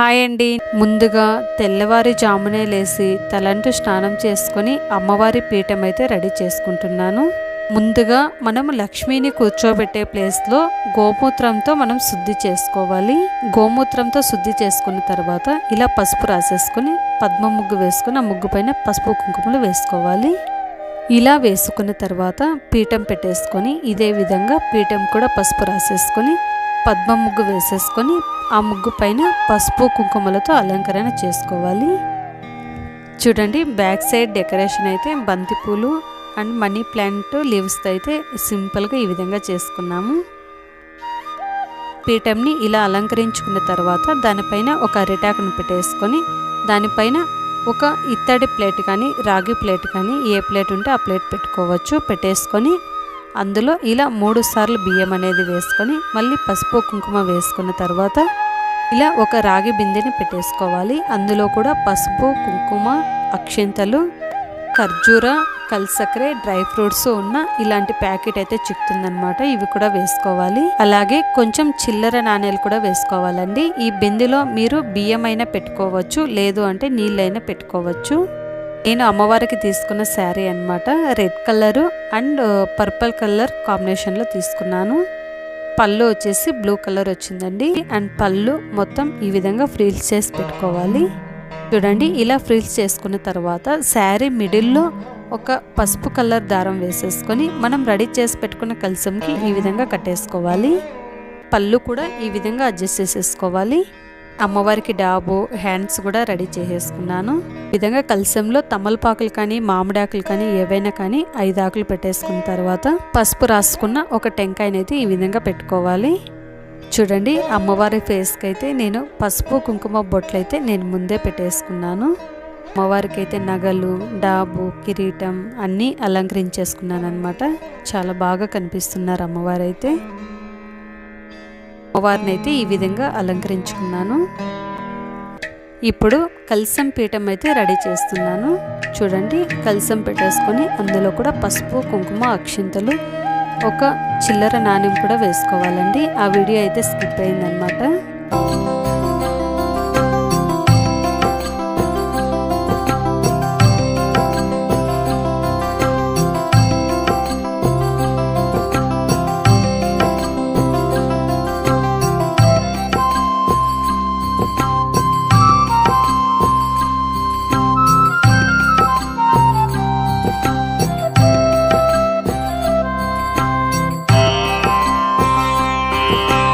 Hi అండి. ముందుగా తెల్లవారి జామునే లేసి తలంటు స్నానం చేసుకొని అమ్మవారి పీఠం అయితే రెడీ చేసుకుంటున్నాను. ముందుగా మనం లక్ష్మిని కూర్చోబెట్టే ప్లేస్లో గోమూత్రంతో మనం శుద్ధి చేసుకోవాలి. గోమూత్రంతో శుద్ధి చేసుకున్న తర్వాత ఇలా పసుపు రాసేసుకొని పద్మ ముగ్గు వేసుకుని ఆ ముగ్గు పైన పసుపు కుంకుమలు వేసుకోవాలి. ఇలా వేసుకున్న తర్వాత పీఠం పెట్టేసుకొని ఇదే విధంగా పీఠం కూడా పసుపు రాసేసుకొని పద్మ ముగ్గు వేసేసుకొని ఆ ముగ్గు పైన పసుపు కుంకుమలతో అలంకరణ చేసుకోవాలి. చూడండి బ్యాక్ సైడ్ డెకరేషన్ అయితే బంతిపూలు అండ్ మనీ ప్లాంట్ లీవ్స్తో అయితే సింపుల్గా ఈ విధంగా చేసుకున్నాము. పీఠంని ఇలా అలంకరించుకున్న తర్వాత దానిపైన ఒక అరిటాకును పెట్టేసుకొని దానిపైన ఒక ఇత్తడి ప్లేట్ కానీ రాగి ప్లేట్ కానీ ఏ ప్లేట్ ఉంటే ఆ ప్లేట్ పెట్టుకోవచ్చు. పెట్టేసుకొని అందులో ఇలా మూడు సార్లు బియ్యం అనేది వేసుకొని మళ్ళీ పసుపు కుంకుమ వేసుకున్న తర్వాత ఇలా ఒక రాగి బిందెని పెట్టేసుకోవాలి. అందులో కూడా పసుపు కుంకుమ అక్షింతలు ఖర్జూర కల్సక్రే డ్రై ఫ్రూట్స్ ఉన్న ఇలాంటి ప్యాకెట్ అయితే చిక్కుతుందనమాట ఇవి కూడా వేసుకోవాలి. అలాగే కొంచెం చిల్లర నాణేలు కూడా వేసుకోవాలండి. ఈ బిందెలో మీరు బియ్యం అయినా పెట్టుకోవచ్చు లేదు అంటే నీళ్ళైనా పెట్టుకోవచ్చు. నేను అమ్మవారికి తీసుకున్న శారీ అనమాట red colour and purple colour కాంబినేషన్లో తీసుకున్నాను. పళ్ళు వచ్చేసి బ్లూ కలర్ వచ్చిందండి. అండ్ పళ్ళు మొత్తం ఈ విధంగా ఫ్రీల్స్ చేసి పెట్టుకోవాలి. చూడండి ఇలా ఫ్రీల్స్ చేసుకున్న తర్వాత శారీ మిడిల్లో ఒక పసుపు కలర్ దారం వేసేసుకొని మనం రెడీ చేసి పెట్టుకున్న కలసంకి ఈ విధంగా కట్టేసుకోవాలి. పళ్ళు కూడా ఈ విధంగా అడ్జస్ట్ చేసేసుకోవాలి. అమ్మవారికి డాబు హ్యాండ్స్ కూడా రెడీ చేసేసుకున్నాను. విధంగా కలశంలో తమలపాకులు కానీ మామిడాకులు కానీ ఏవైనా కానీ ఐదు ఆకులు పెట్టేసుకున్న తర్వాత పసుపు రాసుకున్న ఒక టెంకాయనైతే ఈ విధంగా పెట్టుకోవాలి. చూడండి అమ్మవారి ఫేస్కి అయితే నేను పసుపు కుంకుమ బొట్లు అయితే నేను ముందే పెట్టేసుకున్నాను. అమ్మవారికి అయితే నగలు డాబు కిరీటం అన్నీ అలంకరించేసుకున్నాను అనమాట చాలా బాగా కనిపిస్తున్నారు అమ్మవారు అయితే అమ్మవారిని అయితే ఈ విధంగా అలంకరించుకున్నాను. ఇప్పుడు కలసం పీఠం అయితే రెడీ చేస్తున్నాను. చూడండి కలసం పెట్టేసుకొని అందులో కూడా పసుపు కుంకుమ అక్షింతలు ఒక చిల్లర నాణ్యం కూడా వేసుకోవాలండి. ఆ వీడియో అయితే స్కిప్ అయిందనమాట Bye.